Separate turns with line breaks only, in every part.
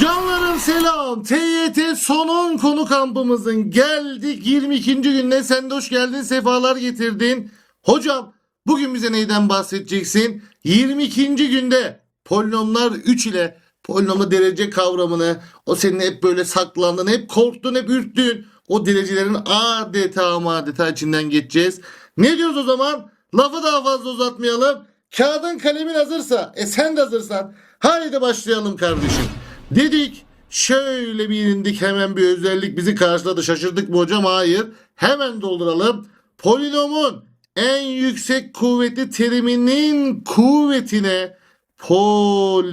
Canlarım selam. TYT sonun konu kampımızın geldik 22. gününe. Sen de hoş geldin. Sefalar getirdin. Hocam bugün bize neyden bahsedeceksin? 22. günde polinomlar 3 ile polinomda derece kavramını o senin hep böyle saklandın, hep korktun, hep ürktün. O derecelerin adeta ama adeta içinden geçeceğiz. Ne diyoruz o zaman? Lafı daha fazla uzatmayalım. Kağıdın kalemin hazırsa, e sen de hazırsan. Haydi başlayalım kardeşim. Dedik şöyle bir indik hemen bir özellik bizi karşıladı. Şaşırdık mı hocam? Hayır. Hemen dolduralım. Polinomun en yüksek kuvveti teriminin kuvvetine polinomun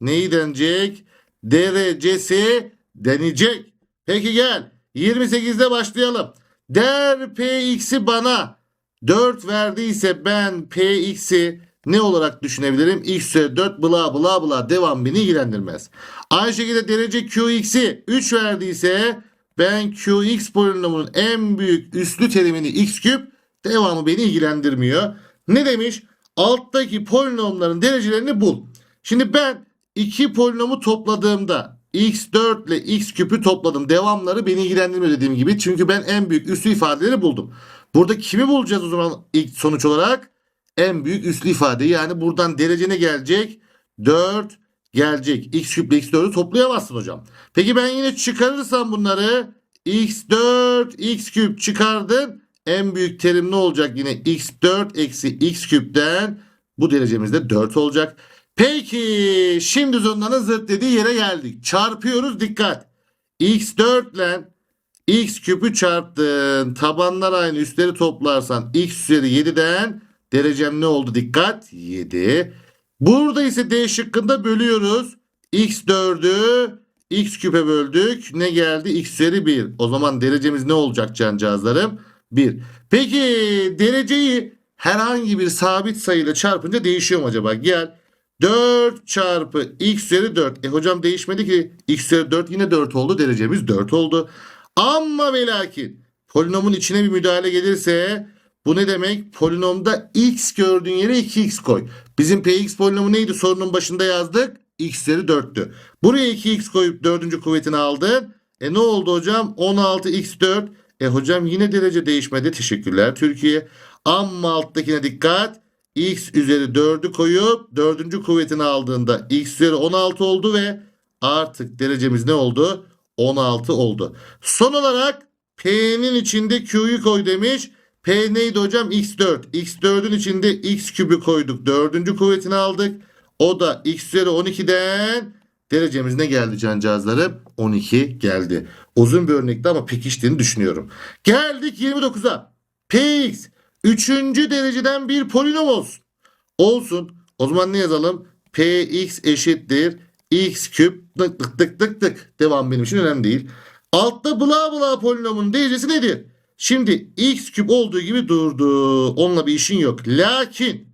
neyi denecek? Derecesi denecek. Peki gel 28'de başlayalım. Der px'i bana 4 verdiyse ben px'i ne olarak düşünebilirim? x üzeri 4 bla bla bla devam beni ilgilendirmez. Aynı şekilde derece qx'i 3 verdiyse ben qx polinomunun en büyük üslü terimini x küp devamı beni ilgilendirmiyor. Ne demiş? Alttaki polinomların derecelerini bul. Şimdi ben iki polinomu topladığımda x4 ile x küpü topladım. Devamları beni ilgilendirmiyor dediğim gibi. Çünkü ben en büyük üslü ifadeleri buldum. Burada kimi bulacağız o zaman ilk sonuç olarak? En büyük üslü ifade. Yani buradan derece ne gelecek? 4 gelecek. x küp ile x4'ü toplayamazsın hocam. Peki ben yine çıkarırsam bunları x4 x küp çıkardın. En büyük terim ne olacak yine? x4 eksi x küpten bu derecemizde 4 olacak. Peki şimdi zonlanın zıt dediği yere geldik. Çarpıyoruz dikkat. x4 ile x küpü çarptın. Tabanlar aynı üstleri toplarsan x üzeri 7'den derecem ne oldu dikkat? 7. Burada ise D şıkkında bölüyoruz. x4'ü x küpe böldük. Ne geldi? x üzeri 1. O zaman derecemiz ne olacak cancağızlarım? 1. Peki dereceyi herhangi bir sabit sayıyla çarpınca değişiyor mu acaba? Gel. 4 çarpı x üzeri 4. E hocam değişmedi ki. x üzeri 4 yine 4 oldu. Derecemiz 4 oldu. Ama ve lakin polinomun içine bir müdahale gelirse bu ne demek? Polinomda x gördüğün yere 2x koy. Bizim px polinomu neydi? Sorunun başında yazdık. x üzeri 4'tü. Buraya 2x koyup dördüncü kuvvetini aldın. E ne oldu hocam? 16x4. E hocam yine derece değişmedi. Teşekkürler Türkiye. Ama alttakine dikkat. x üzeri 4'ü koyup dördüncü kuvvetini aldığında x üzeri 16 oldu ve artık derecemiz ne oldu? 16 oldu. Son olarak P'nin içinde Q'yu koy demiş. P neydi hocam? X4. X4'ün içinde X kübü koyduk. Dördüncü kuvvetini aldık. O da X üzeri 12'den derecemiz ne geldi cancağızlarım? 12 geldi. Uzun bir örnekti ama pekiştiğini düşünüyorum. Geldik 29'a. Px üçüncü dereceden bir polinom olsun. Olsun. O zaman ne yazalım? Px eşittir x küp tık tık tık tık tık. Devam benim için önemli değil. Altta bla bla polinomun derecesi nedir? Şimdi x küp olduğu gibi durdu. Onunla bir işin yok. Lakin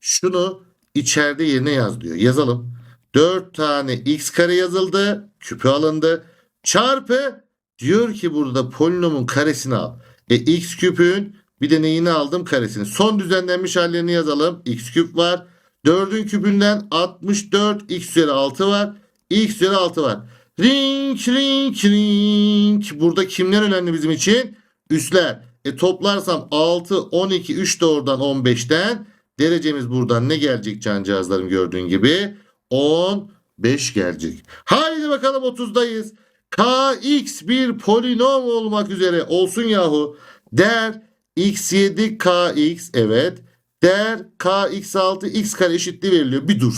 şunu içeride yerine yaz diyor. Yazalım. 4 tane x kare yazıldı. Küpü alındı. Çarpı diyor ki burada polinomun karesini al. E x küpün bir de neyini aldım karesini. Son düzenlenmiş hallerini yazalım. x küp var. 4'ün küpünden 64 x üzeri 6 var. x üzeri 6 var. Ring ring ring. Burada kimler önemli bizim için? Üsler. E toplarsam 6, 12, 3 de oradan 15'ten. Derecemiz buradan ne gelecek cancağızlarım gördüğün gibi? 15 gelecek. Haydi bakalım 30'dayız. Kx bir polinom olmak üzere olsun yahu. Der x7 kx evet. Der kx6 x kare eşitliği veriliyor. Bir dur.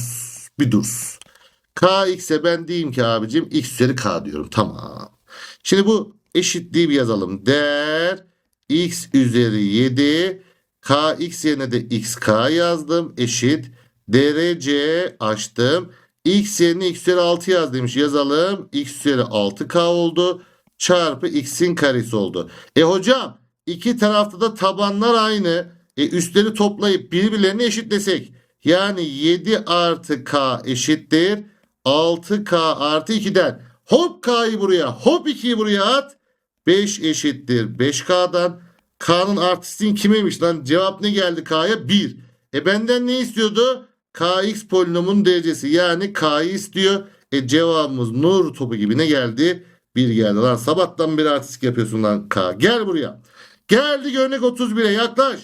Bir dur. kx'e ben diyeyim ki abicim x üzeri k diyorum. Tamam. Şimdi bu eşitliği bir yazalım. Der x üzeri 7 kx yerine de xk yazdım. Eşit derece açtım. x yerine x üzeri 6 yaz demiş. Yazalım. x üzeri 6k oldu. Çarpı x'in karesi oldu. E hocam iki tarafta da tabanlar aynı. E üstleri toplayıp birbirlerini eşitlesek. Yani 7 artı k eşittir. 6k artı 2'den. Hop k'yı buraya hop 2'yi buraya at. 5 eşittir 5k'dan. K'nın artistin kimeymiş lan? Cevap ne geldi k'ya? 1. E benden ne istiyordu? kx polinomun derecesi yani k'yı istiyor. E cevabımız nur topu gibi ne geldi? Bir geldi lan sabahtan beri artistik yapıyorsun lan k. Gel buraya. Geldik örnek 31'e yaklaş.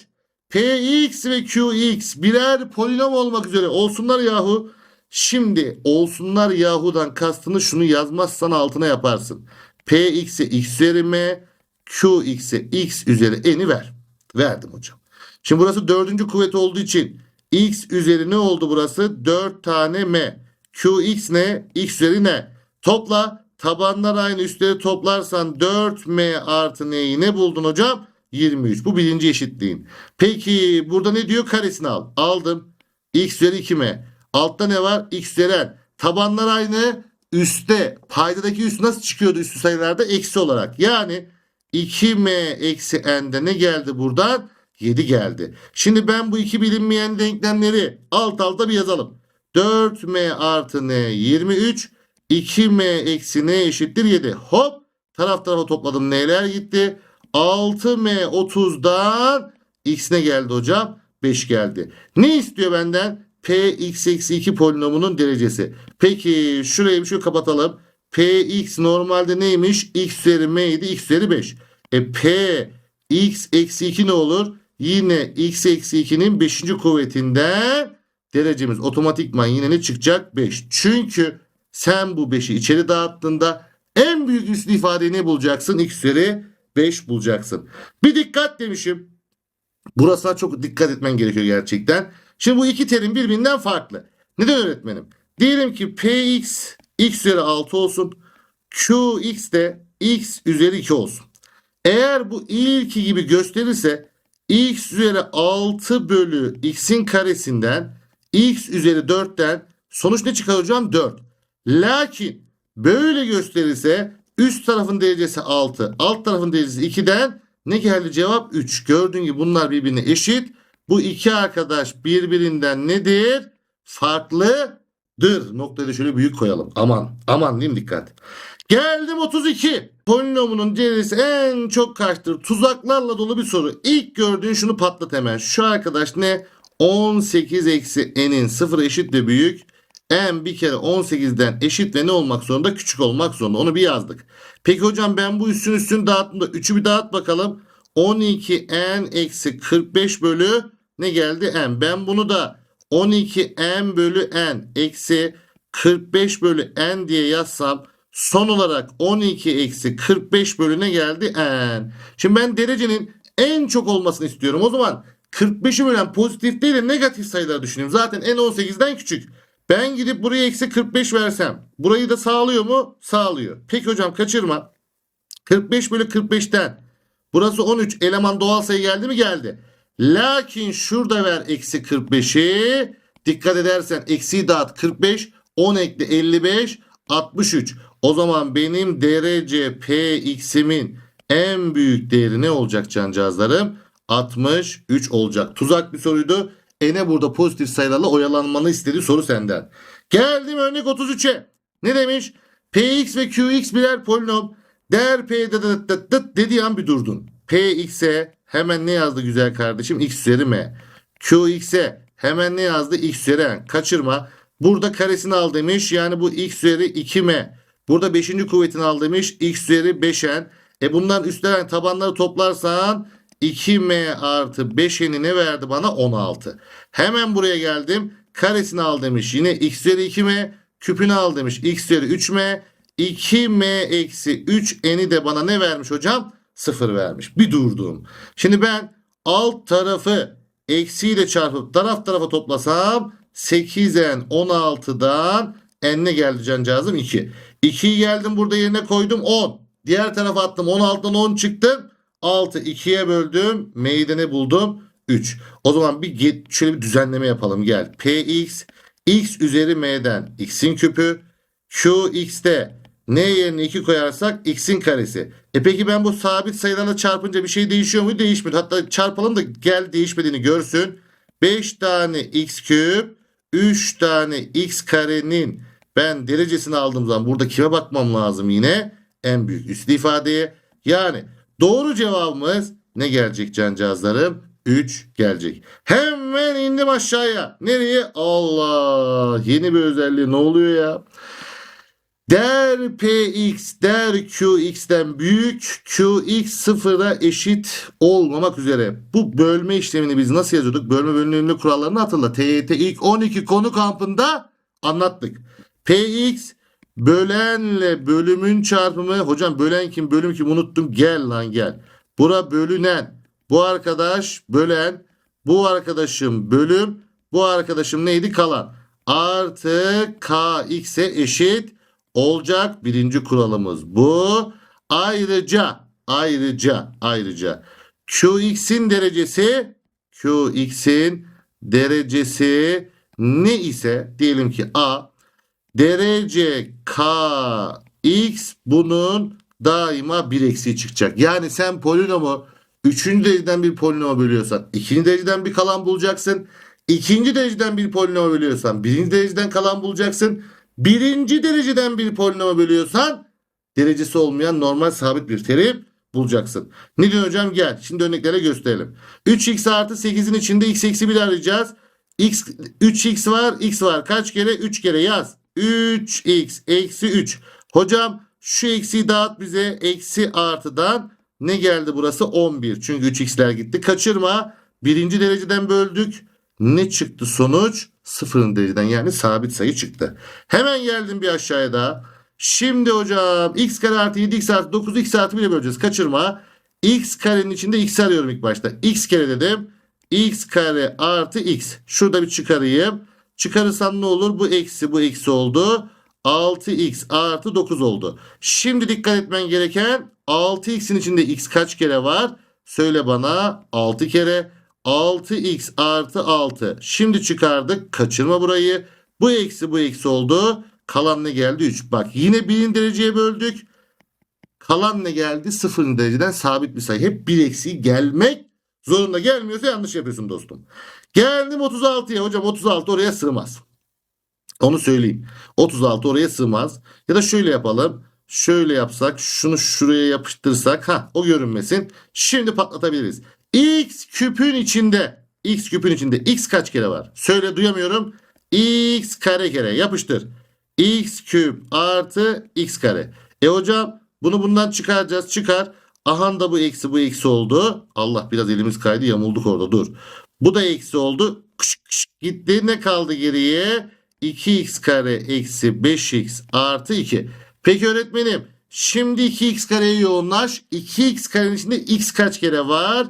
Px ve Qx birer polinom olmak üzere olsunlar yahu. Şimdi olsunlar yahudan kastını şunu yazmazsan altına yaparsın. Px'e x üzeri m, Qx'e x üzeri n'i ver. Verdim hocam. Şimdi burası dördüncü kuvvet olduğu için x üzeri ne oldu burası? 4 tane m. Qx ne? x üzeri ne? Topla. Tabanlar aynı üstleri toplarsan 4m artı n'yi ne buldun hocam? 23. Bu birinci eşitliğin. Peki burada ne diyor? Karesini al. Aldım. x üzeri 2m. Altta ne var? x üzeri n. Tabanlar aynı. Üste. Paydadaki üst nasıl çıkıyordu üstü sayılarda? Eksi olarak. Yani 2m eksi n'de ne geldi buradan? 7 geldi. Şimdi ben bu iki bilinmeyen denklemleri alt alta bir yazalım. 4m artı n 23. 2m eksi n eşittir 7. Hop taraf tarafa topladım. N'ler gitti. 6m 30'dan x ne geldi hocam? 5 geldi. Ne istiyor benden? Px eksi 2 polinomunun derecesi. Peki şurayı bir şu kapatalım. px normalde neymiş? x üzeri m idi. x üzeri 5. E p x eksi 2 ne olur? Yine x eksi 2'nin 5. kuvvetinden derecemiz otomatikman yine ne çıkacak? 5. Çünkü sen bu 5'i içeri dağıttığında en büyük üslü ifadeyi ne bulacaksın? x üzeri 5 bulacaksın. Bir dikkat demişim. Burasına çok dikkat etmen gerekiyor gerçekten. Şimdi bu iki terim birbirinden farklı. Neden öğretmenim? Diyelim ki px x üzeri 6 olsun. qx de x üzeri 2 olsun. Eğer bu ilki gibi gösterirse x üzeri 6 bölü x'in karesinden x üzeri 4'ten sonuç ne çıkar hocam? 4. Lakin böyle gösterirse üst tarafın derecesi 6, alt tarafın derecesi 2'den ne geldi cevap? 3. Gördüğün gibi bunlar birbirine eşit. Bu iki arkadaş birbirinden nedir? Farklıdır. Noktayı da şöyle büyük koyalım. Aman aman diyeyim dikkat. Geldim 32. Polinomunun derecesi en çok kaçtır? Tuzaklarla dolu bir soru. İlk gördüğün şunu patlat hemen. Şu arkadaş ne? 18 eksi n'in sıfır eşit ve büyük. n bir kere 18'den eşit ve ne olmak zorunda? Küçük olmak zorunda. Onu bir yazdık. Peki hocam ben bu üstün üstünü dağıttım da 3'ü bir dağıt bakalım. 12 n eksi 45 bölü ne geldi n. Ben bunu da 12 n bölü n eksi 45 bölü n diye yazsam son olarak 12 eksi 45 bölü ne geldi n. Şimdi ben derecenin en çok olmasını istiyorum. O zaman 45'i bölen pozitif değil de negatif sayıları düşüneyim. Zaten n 18'den küçük. Ben gidip buraya eksi 45 versem burayı da sağlıyor mu? Sağlıyor. Peki hocam kaçırma. 45 bölü 45'ten burası 13 eleman doğal sayı geldi mi? Geldi. Lakin şurada ver eksi 45'i. Dikkat edersen eksiyi dağıt 45. 10 ekle 55. 63. O zaman benim derece px'imin en büyük değeri ne olacak cancağızlarım? 63 olacak. Tuzak bir soruydu. Ene burada pozitif sayılarla oyalanmanı istediği soru senden. Geldim örnek 33'e. Ne demiş? Px ve Qx birer polinom. Değer p dıt dıt dıt dıt dediği an bir durdun. Px'e hemen ne yazdı güzel kardeşim? X üzeri m. Qx'e hemen ne yazdı? X üzeri n. Kaçırma. Burada karesini al demiş. Yani bu x üzeri 2m. Burada 5. kuvvetini al demiş. x üzeri 5n. E bundan üstlenen tabanları toplarsan 2m artı 5n'i ne verdi bana? 16. Hemen buraya geldim. Karesini al demiş. Yine x üzeri 2m. Küpünü al demiş. x üzeri 3m. 2m eksi 3n'i de bana ne vermiş hocam? 0 vermiş. Bir durdum. Şimdi ben alt tarafı eksiyle çarpıp taraf tarafa toplasam 8n 16'dan n ne geldi cancağızım? 2. 2'yi geldim burada yerine koydum 10. Diğer tarafa attım 16'dan 10 çıktım. 6 2'ye böldüm. Ne buldum? 3. O zaman bir şöyle bir düzenleme yapalım gel. Px x üzeri m'den x'in küpü qx'te n yerine 2 koyarsak x'in karesi. E peki ben bu sabit sayılarla çarpınca bir şey değişiyor mu? Değişmiyor. Hatta çarpalım da gel değişmediğini görsün. 5 tane x küp 3 tane x karenin ben derecesini aldığım zaman burada kime bakmam lazım yine? En büyük üslü ifadeye. Yani doğru cevabımız ne gelecek cancağızlarım? 3 gelecek. Hemen indim aşağıya. Nereye? Allah. Yeni bir özelliği ne oluyor ya? Der px der qx'ten büyük qx sıfıra eşit olmamak üzere. Bu bölme işlemini biz nasıl yazıyorduk? Bölme bölünümlü kurallarını hatırla. TYT ilk 12 konu kampında anlattık. px bölenle bölümün çarpımı. Hocam bölen kim bölüm kim unuttum. Gel lan gel. Bura bölünen. Bu arkadaş bölen. Bu arkadaşım bölüm. Bu arkadaşım neydi? Kalan. Artı kx'e eşit olacak. Birinci kuralımız bu. Ayrıca ayrıca ayrıca qx'in derecesi qx'in derecesi ne ise diyelim ki a derece kx bunun daima bir eksiği çıkacak. Yani sen polinomu üçüncü dereceden bir polinoma bölüyorsan ikinci dereceden bir kalan bulacaksın. İkinci dereceden bir polinoma bölüyorsan birinci dereceden kalan bulacaksın. Birinci dereceden bir polinoma bölüyorsan derecesi olmayan normal sabit bir terim bulacaksın. Ne diyor hocam? Gel. Şimdi örneklere gösterelim. 3x artı 8'in içinde x eksi 1 arayacağız. X, 3x var, x var. Kaç kere? 3 kere yaz. 3x eksi 3. Hocam şu eksiyi dağıt bize. Eksi artıdan ne geldi burası? 11. Çünkü 3x'ler gitti. Kaçırma. Birinci dereceden böldük. Ne çıktı sonuç? Sıfırın dereceden yani sabit sayı çıktı. Hemen geldim bir aşağıya daha. Şimdi hocam x kare artı 7x artı 9x artı 1'e böleceğiz. Kaçırma. x karenin içinde x arıyorum ilk başta. x kare dedim. x kare artı x. Şurada bir çıkarayım. Çıkarırsam ne olur? Bu eksi bu eksi oldu. 6x artı 9 oldu. Şimdi dikkat etmen gereken 6x'in içinde x kaç kere var? Söyle bana 6 kere. 6x artı 6. Şimdi çıkardık. Kaçırma burayı. Bu eksi bu eksi oldu. Kalan ne geldi? 3. Bak yine birinci dereceye böldük. Kalan ne geldi? Sıfırıncı dereceden sabit bir sayı. Hep bir eksiği gelmek zorunda. Gelmiyorsa yanlış yapıyorsun dostum. Geldim 36'ya. Hocam 36 oraya sığmaz. Onu söyleyeyim. 36 oraya sığmaz. Ya da şöyle yapalım. Şöyle yapsak. Şunu şuraya yapıştırsak. ha o görünmesin. Şimdi patlatabiliriz. X küpün içinde. X küpün içinde. X kaç kere var? Söyle duyamıyorum. X kare kere yapıştır. X küp artı X kare. E hocam bunu bundan çıkaracağız. Çıkar. Aha da bu eksi bu eksi oldu. Allah biraz elimiz kaydı yamulduk orada dur. Bu da eksi oldu. Kış, kış, gitti. Ne kaldı geriye? 2x kare eksi 5x artı 2. Peki öğretmenim şimdi 2x kareye yoğunlaş. 2x karenin içinde x kaç kere var?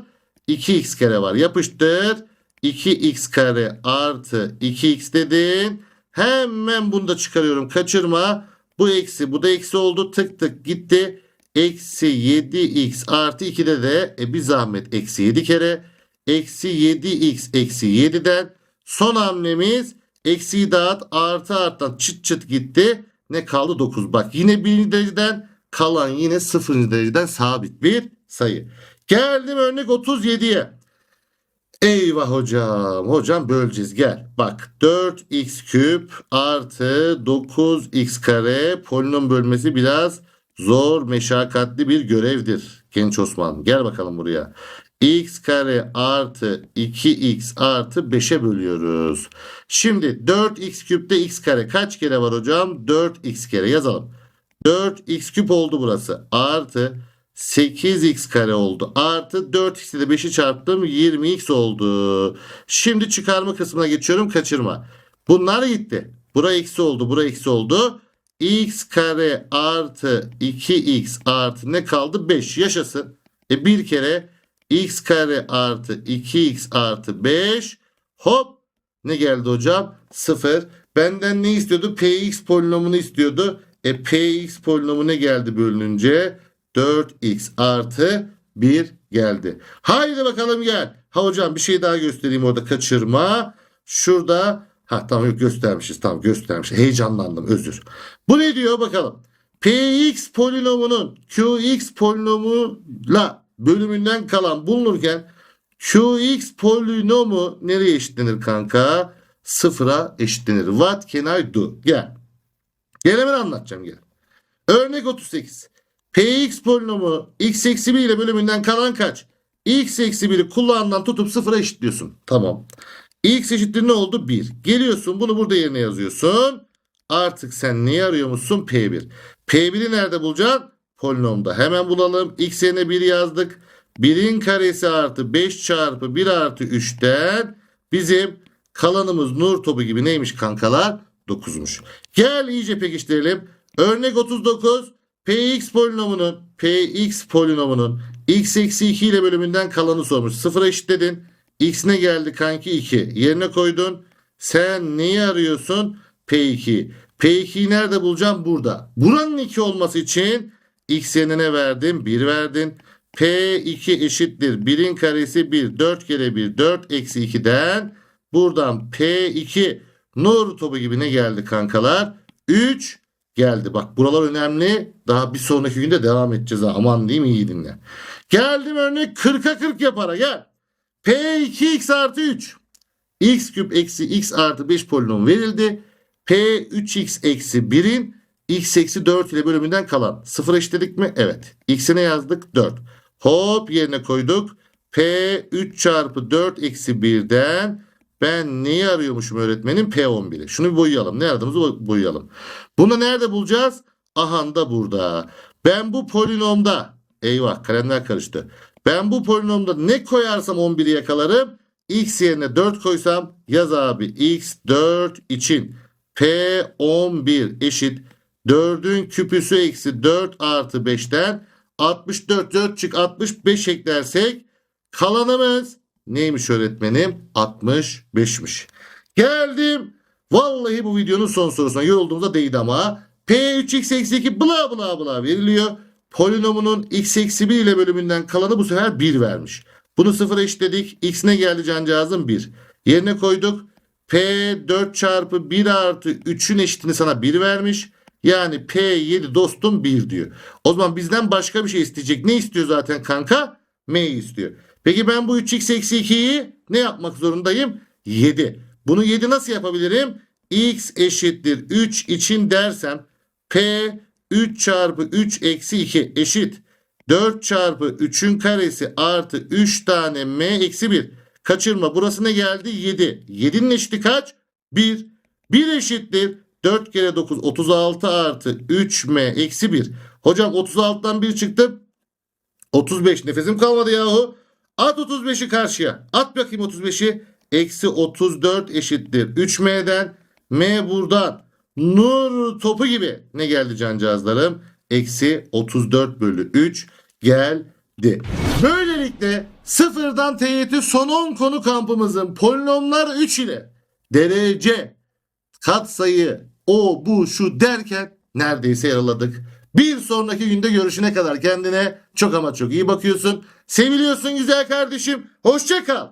2x kare var. Yapıştır. 2x kare artı 2x dedin. Hemen bunu da çıkarıyorum. Kaçırma. Bu eksi bu da eksi oldu. Tık tık gitti. Eksi 7x artı 2'de de e, bir zahmet eksi 7 kere. Eksi 7x eksi 7'den. Son hamlemiz eksiyi dağıt artı arttan çıt çıt gitti. Ne kaldı 9. Bak yine birinci dereceden kalan yine sıfırıncı dereceden sabit bir sayı. Geldim örnek 37'ye. Eyvah hocam. Hocam böleceğiz gel. Bak 4x küp artı 9x kare polinom bölmesi biraz zor meşakkatli bir görevdir. Genç Osman gel bakalım buraya. x kare artı 2x artı 5'e bölüyoruz. Şimdi 4x küpte x kare kaç kere var hocam? 4x kere yazalım. 4x küp oldu burası. Artı 8x kare oldu. Artı 4x'i de 5'i çarptım. 20x oldu. Şimdi çıkarma kısmına geçiyorum. Kaçırma. Bunlar gitti. Bura eksi oldu. Bura eksi oldu. x kare artı 2x artı ne kaldı? 5. Yaşasın. E bir kere x kare artı 2x artı 5 hop ne geldi hocam? 0. Benden ne istiyordu? px polinomunu istiyordu. E px polinomu ne geldi bölününce? 4x artı 1 geldi. Haydi bakalım gel. Ha hocam bir şey daha göstereyim orada kaçırma. Şurada ha tamam yok göstermişiz tamam göstermişiz. Heyecanlandım özür. Bu ne diyor bakalım. px polinomunun qx polinomuyla bölümünden kalan bulunurken qx polinomu nereye eşitlenir kanka? Sıfıra eşitlenir. What can I do? Gel. Gel hemen anlatacağım gel. Örnek 38. Px polinomu x eksi 1 ile bölümünden kalan kaç? x eksi 1'i kulağından tutup sıfıra eşitliyorsun. Tamam. x eşittir ne oldu? 1. Geliyorsun bunu burada yerine yazıyorsun. Artık sen neyi arıyormuşsun? P1. P1'i nerede bulacaksın? Polinomda. Hemen bulalım. X yerine 1 yazdık. 1'in karesi artı 5 çarpı 1 artı 3'ten bizim kalanımız nur topu gibi neymiş kankalar? 9'muş. Gel iyice pekiştirelim. Örnek 39 Px polinomunun Px polinomunun x eksi 2 ile bölümünden kalanı sormuş. Sıfıra eşitledin. X ne geldi kanki? 2. Yerine koydun. Sen neyi arıyorsun? P2. P2'yi nerede bulacağım? Burada. Buranın 2 olması için x yerine ne verdin? 1 verdin. P2 eşittir. 1'in karesi 1. 4 kere 1 4 eksi 2'den buradan P2 nur topu gibi ne geldi kankalar? 3 geldi. Bak buralar önemli. Daha bir sonraki günde devam edeceğiz. Aman diyeyim iyi dinle. Geldim örnek 40'a 40 yapara gel. P2x artı 3. x küp eksi x artı 5 polinom verildi. P3x eksi 1'in x eksi 4 ile bölümünden kalan. Sıfır eşitledik mi? Evet. X'e ne yazdık? 4. Hop yerine koyduk. P3 çarpı 4 eksi 1'den ben neyi arıyormuşum öğretmenim? P11'i. Şunu bir boyayalım. Ne aradığımızı boy- boyayalım. Bunu nerede bulacağız? Aha da burada. Ben bu polinomda eyvah kalemler karıştı. Ben bu polinomda ne koyarsam 11'i yakalarım. X yerine 4 koysam yaz abi. X 4 için P11 eşit 4'ün küpüsü eksi 4 artı 5'ten 64 4 çık 65 eklersek kalanımız neymiş öğretmenim? 65'miş. Geldim. Vallahi bu videonun son sorusuna yorulduğumda değdi ama P3x eksi 2 bla bla bla veriliyor. Polinomunun x eksi 1 ile bölümünden kalanı bu sefer 1 vermiş. Bunu sıfıra eşitledik. X ne geldi cancağızım? 1. Yerine koyduk. P 4 çarpı 1 artı 3'ün eşitini sana 1 vermiş. Yani P7 dostum 1 diyor. O zaman bizden başka bir şey isteyecek. Ne istiyor zaten kanka? M'yi istiyor. Peki ben bu 3x eksi 2'yi ne yapmak zorundayım? 7. Bunu 7 nasıl yapabilirim? x eşittir 3 için dersem P 3 çarpı 3 eksi 2 eşit 4 çarpı 3'ün karesi artı 3 tane m eksi 1. Kaçırma burası ne geldi? 7. 7'nin eşiti kaç? 1. 1 eşittir. 4 kere 9 36 artı 3m eksi 1. Hocam 36'dan 1 çıktı. 35 nefesim kalmadı yahu. At 35'i karşıya. At bakayım 35'i. Eksi 34 eşittir. 3m'den m buradan. Nur topu gibi. Ne geldi cancağızlarım? Eksi 34 bölü 3 geldi. Böylelikle sıfırdan TYT son 10 konu kampımızın polinomlar 3 ile derece, katsayı, o, bu, şu derken neredeyse yaraladık. Bir sonraki günde görüşüne kadar kendine çok ama çok iyi bakıyorsun. Seviliyorsun güzel kardeşim. Hoşça kal.